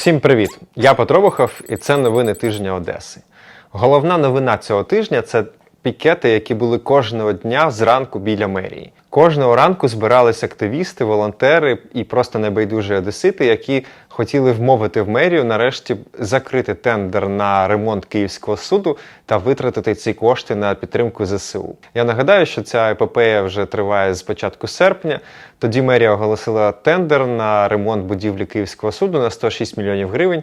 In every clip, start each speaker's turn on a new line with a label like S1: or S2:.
S1: Всім привіт! Я Петро і це новини тижня Одеси. Головна новина цього тижня це пікети, які були кожного дня зранку біля мерії. Кожного ранку збирались активісти, волонтери і просто небайдужі одесити, які хотіли вмовити в мерію нарешті закрити тендер на ремонт Київського суду та витратити ці кошти на підтримку ЗСУ. Я нагадаю, що ця епопея вже триває з початку серпня. Тоді мерія оголосила тендер на ремонт будівлі Київського суду на 106 мільйонів гривень.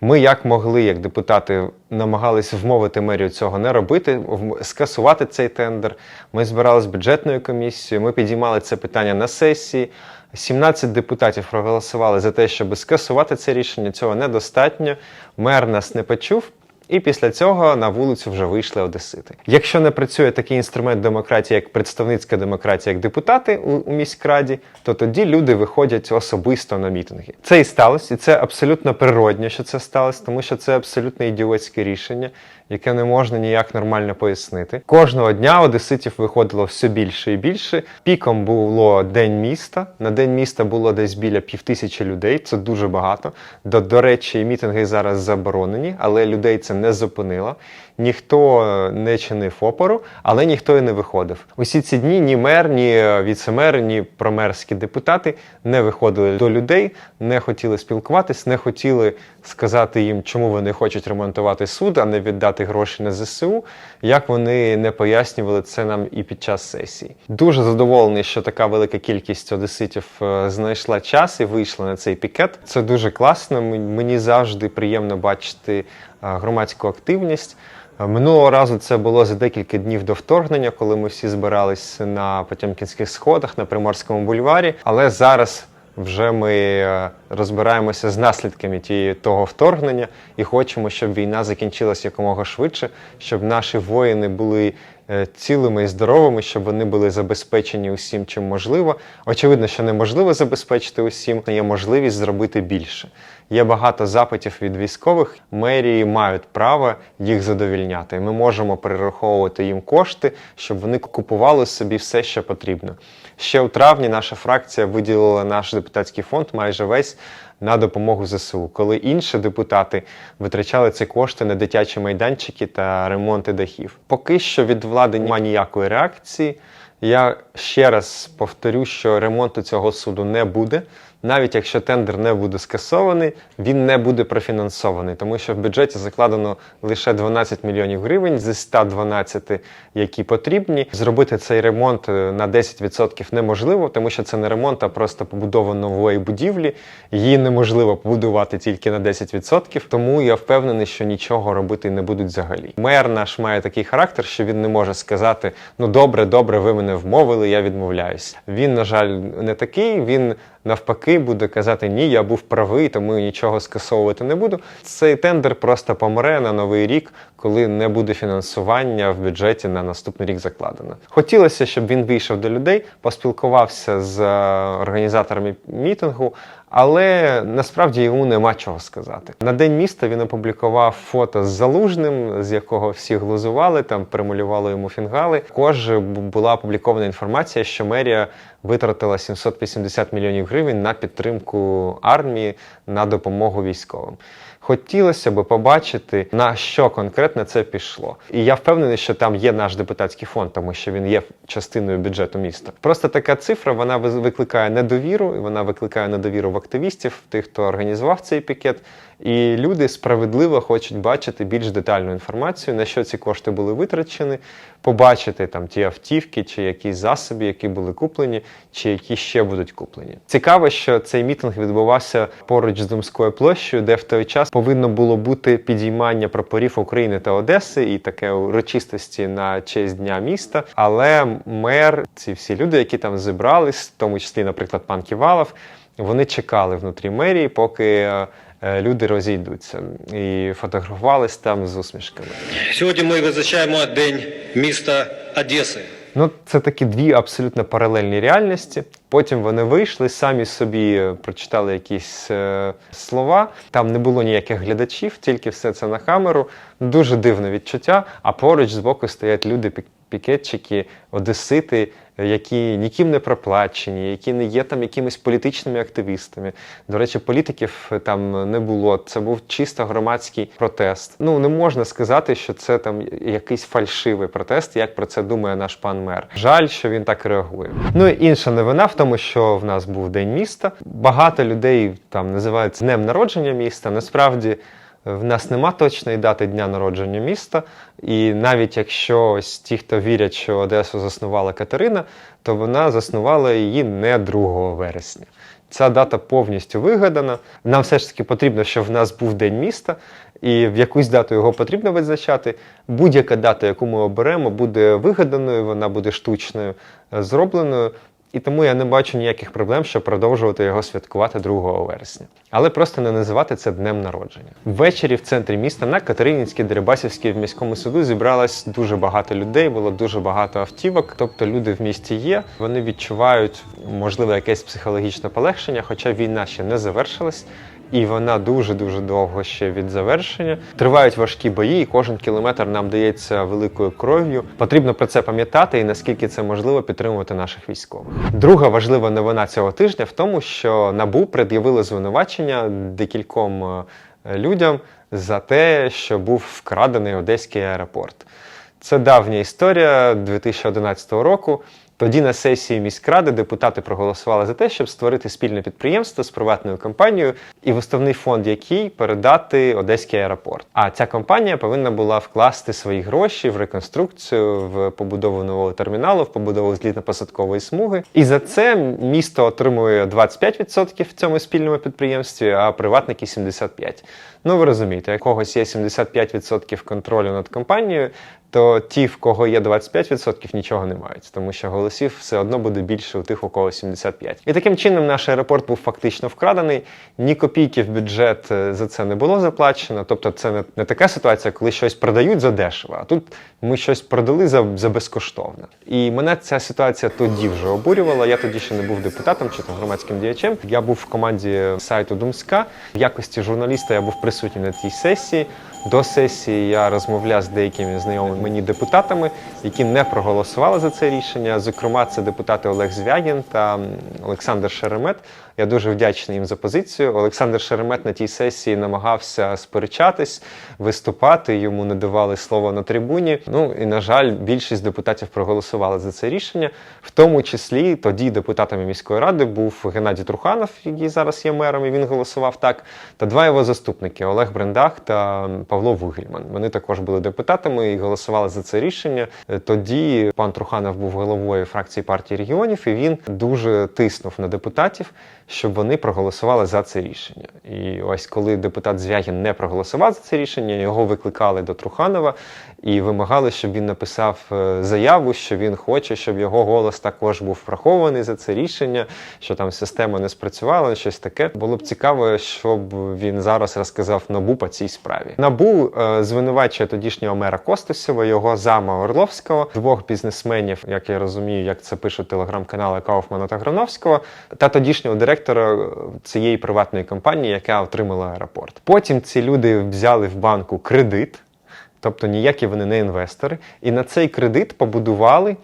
S1: Ми, як могли, як депутати, намагались вмовити мерію цього не робити, скасувати цей тендер. Ми збиралися з бюджетною комісією, ми підіймали це питання на сесії. 17 депутатів проголосували за те, щоб скасувати це рішення. Цього недостатньо. Мер нас не почув. І після цього на вулицю вже вийшли одесити. Якщо не працює такий інструмент демократії, як представницька демократія, як депутати у, у міськраді, то тоді люди виходять особисто на мітинги. Це і сталося, і це абсолютно природньо, що це сталося, тому що це абсолютно ідіотське рішення, яке не можна ніяк нормально пояснити. Кожного дня одеситів виходило все більше і більше. Піком було день міста. На день міста було десь біля півтисячі людей. Це дуже багато. До, до речі, мітинги зараз заборонені, але людей це не зупинило. Ніхто не чинив опору, але ніхто і не виходив. Усі ці дні ні мер, ні е, віцемер, ні промерські депутати не виходили до людей, не хотіли спілкуватись, не хотіли сказати їм, чому вони хочуть ремонтувати суд, а не віддати гроші на ЗСУ. Як вони не пояснювали це нам і під час сесії. Дуже задоволений, що така велика кількість одеситів е, знайшла час і вийшла на цей пікет. Це дуже класно. Мені завжди приємно бачити громадську активність. Минулого разу це було за декілька днів до вторгнення, коли ми всі збирались на Потьомкінських сходах на Приморському бульварі. Але зараз вже ми е, розбираємося з наслідками тієї того вторгнення і хочемо, щоб війна закінчилась якомога швидше, щоб наші воїни були цілими і здоровими, щоб вони були забезпечені усім, чим можливо. Очевидно, що неможливо забезпечити усім, є можливість зробити більше. Є багато запитів від військових. Мерії мають право їх задовільняти. Ми можемо перераховувати їм кошти, щоб вони купували собі все, що потрібно. Ще у травні наша фракція виділила наш депутатський фонд майже весь на допомогу ЗСУ, коли інші депутати витрачали ці кошти на дитячі майданчики та ремонти дахів. Поки що від влади немає ніякої реакції. Я ще раз повторю, що ремонту цього суду не буде. Навіть якщо тендер не буде скасований, він не буде профінансований, тому що в бюджеті закладено лише 12 мільйонів гривень зі 112, які потрібні. Зробити цей ремонт е, на 10% неможливо, тому що це не ремонт, а просто побудова нової будівлі. Її неможливо побудувати тільки на 10%, тому я впевнений, що нічого робити не будуть взагалі. Мер наш має такий характер, що він не може сказати: ну добре, добре, ви мене вмовили, я відмовляюсь. Він, на жаль, не такий. Він навпаки буде казати ні, я був правий, тому нічого скасовувати не буду. Цей тендер просто помре на новий рік, коли не буде фінансування в бюджеті на наступний рік закладено. Хотілося, щоб він вийшов до людей, поспілкувався з е, організаторами мітингу. Але насправді йому нема чого сказати. На день міста він опублікував фото з залужним, з якого всі глузували, там перемалювали йому фінгали. Також була опублікована інформація, що мерія витратила 780 мільйонів гривень на підтримку армії на допомогу військовим. Хотілося б побачити, на що конкретно це пішло. І я впевнений, що там є наш депутатський фонд, тому що він є частиною бюджету міста. Просто така цифра вона викликає недовіру, і вона викликає недовіру в активістів, тих, хто організував цей пікет. І люди справедливо хочуть бачити більш детальну інформацію, на що ці кошти були витрачені, побачити там ті автівки чи якісь засоби, які були куплені, чи які ще будуть куплені. Цікаво, що цей мітинг відбувався поруч з Думською площею, де в той час повинно було бути підіймання прапорів України та Одеси і таке урочистості на честь дня міста. Але мер, ці всі люди, які там зібрались, в тому числі, наприклад, пан Ківалов, вони чекали внутрі мерії, поки е, люди розійдуться, і фотографувались там з усмішками.
S2: Сьогодні ми визначаємо День міста Одеси.
S1: Ну, це такі дві абсолютно паралельні реальності. Потім вони вийшли, самі собі е, прочитали якісь е, слова. Там не було ніяких глядачів, тільки все це на камеру. Дуже дивне відчуття. А поруч збоку стоять люди, пікетчики, одесити, які ніким не проплачені, які не є там якимись політичними активістами. До речі, політиків там не було. Це був чисто громадський протест. Ну не можна сказати, що це там якийсь фальшивий протест, як про це думає наш пан мер. Жаль, що він так реагує. Ну і інша новина в тому, що в нас був день міста. Багато людей там називають днем народження міста. Насправді. В нас нема точної дати дня народження міста, і навіть якщо ось ті, хто вірять, що Одесу заснувала Катерина, то вона заснувала її не 2 вересня. Ця дата повністю вигадана. Нам все ж таки потрібно, щоб в нас був день міста, і в якусь дату його потрібно відзначати. Будь-яка дата, яку ми оберемо, буде вигаданою, вона буде штучною зробленою. І тому я не бачу ніяких проблем, щоб продовжувати його святкувати 2 вересня. Але просто не називати це днем народження. Ввечері в центрі міста на Катеринінській, Дерибасівській в міському суду зібралось дуже багато людей, було дуже багато автівок. Тобто люди в місті є. Вони відчувають, можливо, якесь психологічне полегшення, хоча війна ще не завершилась. І вона дуже дуже довго ще від завершення. Тривають важкі бої, і кожен кілометр нам дається великою кров'ю. Потрібно про це пам'ятати і наскільки це можливо підтримувати наших військових. Друга важлива новина цього тижня в тому, що набу пред'явили звинувачення декільком е, людям за те, що був вкрадений одеський аеропорт. Це давня історія 2011 року. Тоді на сесії міськради депутати проголосували за те, щоб створити спільне підприємство з приватною компанією, і в фонд який передати Одеський аеропорт. А ця компанія повинна була вкласти свої гроші в реконструкцію, в побудову нового терміналу, в побудову злітно-посадкової смуги. І за це місто отримує 25% в цьому спільному підприємстві, а приватники 75%. Ну ви розумієте, як у когось є 75% контролю над компанією, то ті, в кого є 25%, нічого не мають, тому що голосів все одно буде більше у тих, у кого 75%. І таким чином наш аеропорт був фактично вкрадений. Ні копійки в бюджет е, за це не було заплачено. Тобто, це не, не така ситуація, коли щось продають за дешево, а тут ми щось продали за, за безкоштовно. І мене ця ситуація тоді вже обурювала. Я тоді ще не був депутатом чи там громадським діячем. Я був в команді сайту Думська. В якості журналіста я був присутній на цій сесії. До сесії я розмовляв з деякими знайомими мені депутатами, які не проголосували за це рішення. Зокрема, це депутати Олег Звягін та Олександр Шеремет. Я дуже вдячний їм за позицію. Олександр Шеремет на тій сесії намагався сперечатись, виступати. Йому не давали слова на трибуні. Ну і на жаль, більшість депутатів проголосували за це рішення. В тому числі тоді депутатами міської ради був Геннадій Труханов, який зараз є мером, і він голосував так. Та два його заступники Олег Брендах та Павло Вугельман. Вони також були депутатами і голосували за це рішення. Е, Тоді пан Труханов був головою фракції партії регіонів, і він дуже тиснув на депутатів, щоб вони проголосували за це рішення. І ось коли депутат Звягін не проголосував за це рішення, його викликали до Труханова і вимагали, щоб він написав е, заяву, що він хоче, щоб його голос також був врахований за це рішення, що там система не спрацювала, щось таке. Було б цікаво, щоб він зараз розказав набу по цій справі. Набу е, звинувачує тодішнього мера Костусєва, його зама Орловського, двох бізнесменів, як я розумію, як це пишуть телеграм-канали Кауфмана та Грановського, та тодішнього директора е, цієї приватної компанії, яка отримала аеропорт. Потім ці люди взяли в банку кредит. Тобто ніякі вони не інвестори, і на цей кредит побудували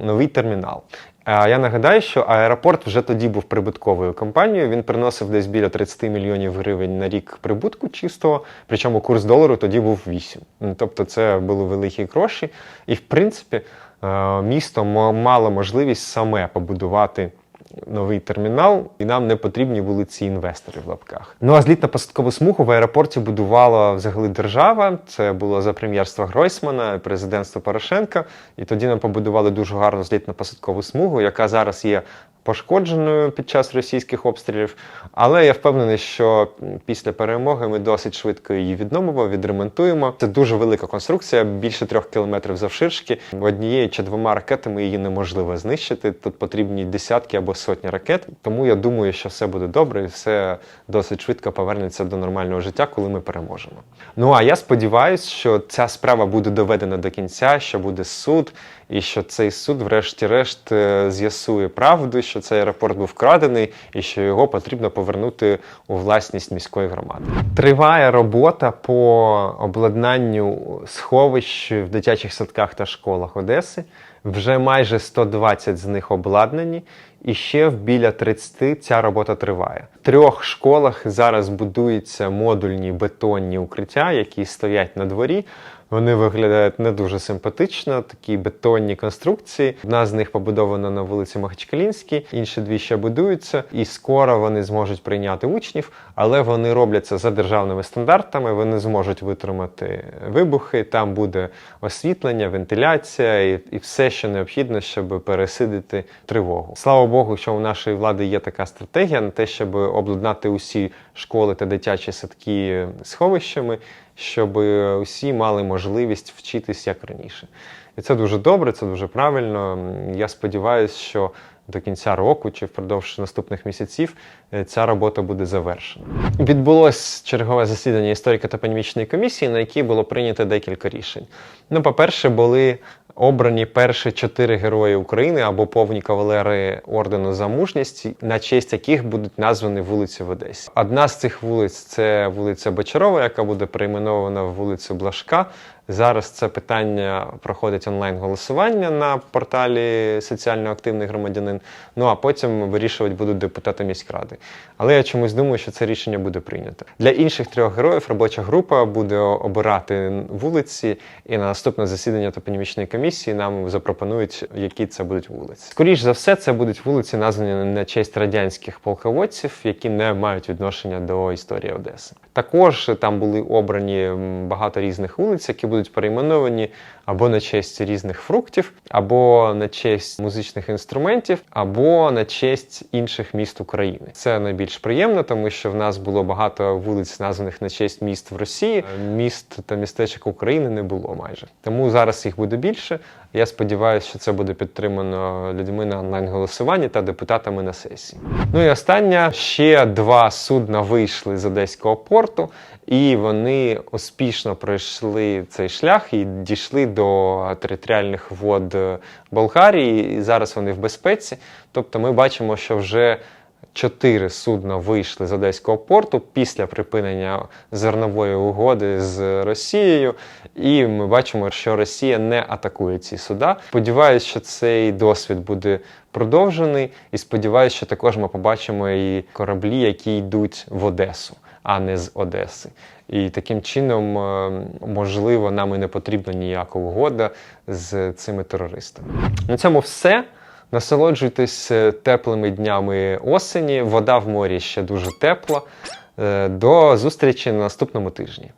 S1: новий термінал. А я нагадаю, що аеропорт вже тоді був прибутковою компанією. Він приносив десь біля 30 мільйонів гривень на рік прибутку чистого, причому курс долару тоді був 8. Ну, Тобто це були великі гроші. І в принципі е, місто мало можливість саме побудувати новий термінал, і нам не потрібні були ці інвестори в лапках. Ну а злітна посадкову смугу в аеропорті будувала взагалі держава. Це було за прем'єрства Гройсмана, президентства Порошенка. І тоді нам побудували дуже гарну злітно-посадкову смугу, яка зараз є пошкодженою під час російських обстрілів. Але я впевнений, що після перемоги ми досить швидко її відновимо, відремонтуємо. Це дуже велика конструкція, більше трьох кілометрів завширшки. Однією чи двома ракетами її неможливо знищити. Тут потрібні десятки або сотні ракет. Тому я думаю, що все буде добре і все досить швидко повернеться до нормального життя, коли ми переможемо. Ну а я сподіваюся, що ця справа буде доведена до кінця, що буде суд, і що цей суд, врешті-решт, е, з'ясує правду, що цей аеропорт був вкрадений і що його потрібно повернути у власність міської громади. Триває робота по обладнанню сховищ в дитячих садках та школах Одеси. Вже майже 120 з них обладнані, і ще в біля 30 ця робота триває. В трьох школах зараз будуються модульні бетонні укриття, які стоять на дворі. Вони виглядають не дуже симпатично, такі бетонні конструкції. Одна з них побудована на вулиці Махачкалінській, інші дві ще будуються, і скоро вони зможуть прийняти учнів, але вони робляться за державними стандартами. Вони зможуть витримати вибухи. Там буде освітлення, вентиляція і, і все, що необхідно, щоб пересидити тривогу. Слава Богу, що у нашої влади є така стратегія на те, щоб обладнати усі школи та дитячі садки сховищами, щоб усі мали можливість вчитись як раніше. І це дуже добре, це дуже правильно. Я сподіваюся, що до кінця року чи впродовж наступних місяців е, ця робота буде завершена. Відбулось чергове засідання історико-топонімічної комісії, на якій було прийнято декілька рішень. Ну, по-перше, були обрані перші чотири герої України або повні кавалери ордену за мужність, на честь яких будуть названі вулиці в Одесі. Одна з цих вулиць це вулиця Бочарова, яка буде перейменована в вулицю Блажка. Зараз це питання проходить онлайн-голосування на порталі соціально активний громадянин. Ну а потім вирішувати будуть депутати міськради. Але я чомусь думаю, що це рішення буде прийнято. Для інших трьох героїв робоча група буде обирати вулиці, і на наступне засідання топонімічної комісії нам запропонують, які це будуть вулиці. Скоріш за все, це будуть вулиці, названі на честь радянських полководців, які не мають відношення до історії Одеси. Також там були обрані багато різних вулиць, які будуть перейменовані або на честь різних фруктів, або на честь музичних інструментів, або на честь інших міст України. Це найбільш приємно, тому що в нас було багато вулиць, названих на честь міст в Росії. Міст та містечок України не було майже. Тому зараз їх буде більше. Я сподіваюся, що це буде підтримано людьми на онлайн-голосуванні та депутатами на сесії. Ну і останнє ще два судна вийшли з Одеського порту, і вони успішно пройшли цей шлях і дійшли до територіальних вод Болгарії. І зараз вони в безпеці. Тобто, ми бачимо, що вже чотири судна вийшли з Одеського порту після припинення зернової угоди з Росією, і ми бачимо, що Росія не атакує ці суда. Сподіваюсь, що цей досвід буде продовжений, і сподіваюся, що також ми побачимо і кораблі, які йдуть в Одесу, а не з Одеси. І таким чином, е, можливо, нам і не потрібна ніяка угода з цими терористами. На цьому все. Насолоджуйтесь е, теплими днями осені. Вода в морі ще дуже тепла. Е, До зустрічі на наступному тижні.